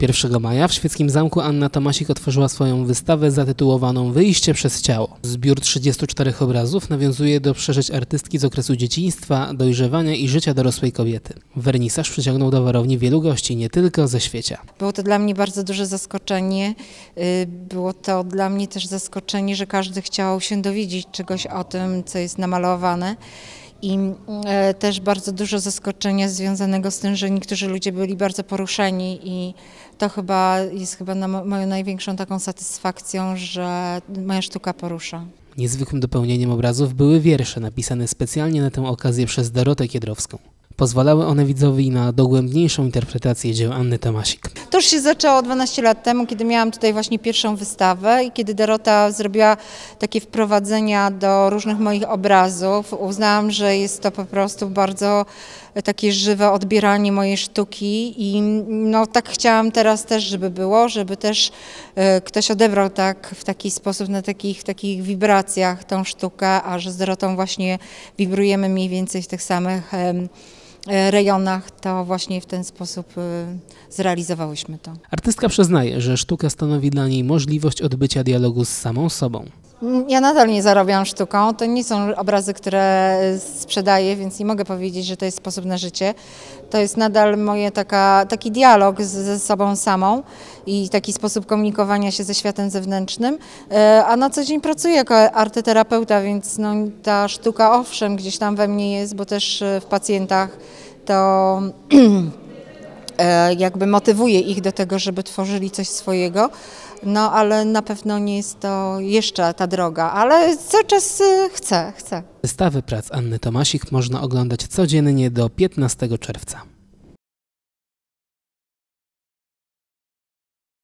1 maja w Świeckim Zamku Anna Tomasik otworzyła swoją wystawę zatytułowaną Wyjście przez ciało. Zbiór 34 obrazów nawiązuje do przeżyć artystki z okresu dzieciństwa, dojrzewania i życia dorosłej kobiety. Wernisaż przyciągnął do warowni wielu gości, nie tylko ze świecia. Było to dla mnie bardzo duże zaskoczenie. Y, Było to dla mnie też zaskoczenie, że każdy chciał się dowiedzieć czegoś o tym, co jest namalowane. I e, też bardzo dużo zaskoczenia związanego z tym, że niektórzy ludzie byli bardzo poruszeni i to chyba jest chyba na mo- moją największą taką satysfakcją, że moja sztuka porusza. Niezwykłym dopełnieniem obrazów były wiersze napisane specjalnie na tę okazję przez Dorotę Kiedrowską. Pozwalały one widzowi na dogłębniejszą interpretację dzieł Anny Tomasik. To już się zaczęło 12 lat temu, kiedy miałam tutaj właśnie pierwszą wystawę i kiedy Dorota zrobiła takie wprowadzenia do różnych moich obrazów. Uznałam, że jest to po prostu bardzo e, takie żywe odbieranie mojej sztuki i no tak chciałam teraz też, żeby było, żeby też e, ktoś odebrał tak w taki sposób, na takich, takich wibracjach tą sztukę, a że z Dorotą właśnie wibrujemy mniej więcej w tych samych rejonach, to właśnie w ten sposób e, zrealizowałyśmy to. Artystka przyznaje, że sztuka stanowi dla niej możliwość odbycia dialogu z samą sobą. Ja nadal nie zarabiam sztuką. To nie są obrazy, które sprzedaję, więc nie mogę powiedzieć, że to jest sposób na życie. To jest nadal moje taka, taki dialog z, ze sobą samą i taki sposób komunikowania się ze światem zewnętrznym. E, A na co dzień pracuję jako artyterapeuta, więc no, ta sztuka owszem gdzieś tam we mnie jest, bo też e, w pacjentach to e, jakby motywuje ich do tego, żeby tworzyli coś swojego. No ale na pewno nie jest to jeszcze ta droga, ale cały czas e, chcę, chcę. Wystawy prac Anny Tomasik można oglądać codziennie do 15 czerwca.